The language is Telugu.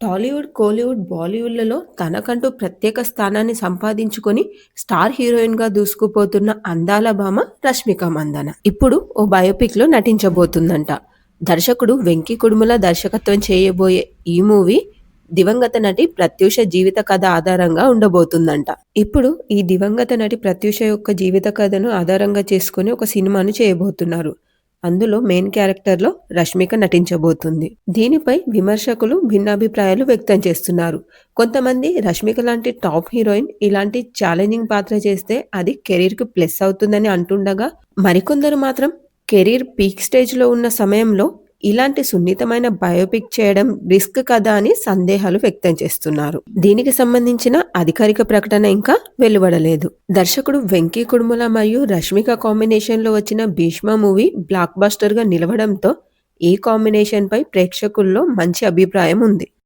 టాలీవుడ్, కోలీవుడ్, బాలీవుడ్‌లలో తనకంటూ ప్రత్యేక స్థానాన్ని సంపాదించుకొని స్టార్ హీరోయిన్‌గా దూసుకుపోతున్న అందాల భామ రష్మిక మందన. ఇప్పుడు ఓ బయోపిక్‌లో నటించబోతుందంట. దర్శకుడు వెంకీ కుడుముల దర్శకత్వం చేయబోయే ఈ మూవీ దివంగత నటి ప్రత్యూష జీవిత కథ ఆధారంగా ఉండబోతుందంట. ఇప్పుడు ఈ దివంగత నటి ప్రత్యూష యొక్క జీవిత కథను ఆధారంగా చేసుకుని ఒక సినిమాను చేయబోతున్నారు. అందులో మెయిన్ క్యారెక్టర్‌లో రష్మిక నటించబోతుంది. దీనిపై విమర్శకులు భిన్నాభిప్రాయాలు వ్యక్తం చేస్తున్నారు. కొంతమంది రష్మిక లాంటి టాప్ హీరోయిన్ ఇలాంటి ఛాలెంజింగ్ పాత్ర చేస్తే అది కెరీర్‌కి ప్లస్ అవుతుందని అంటుండగా, మరికొందరు మాత్రం కెరీర్ పీక్ స్టేజ్‌లో ఉన్న సమయంలో ఇలాంటి సున్నితమైన బయోపిక్ చేయడం రిస్క్ కదా అని సందేహాలు వ్యక్తం చేస్తున్నారు. దీనికి సంబంధించిన అధికారిక ప్రకటన ఇంకా వెలువడలేదు. దర్శకుడు వెంకీ కుడుముల మరియు రష్మిక కాంబినేషన్‌లో వచ్చిన 'భీష్మ' మూవీ బ్లాక్ బస్టర్‌గా నిలవడంతో ఈ కాంబినేషన్‌పై ప్రేక్షకుల్లో మంచి అభిప్రాయం ఉంది.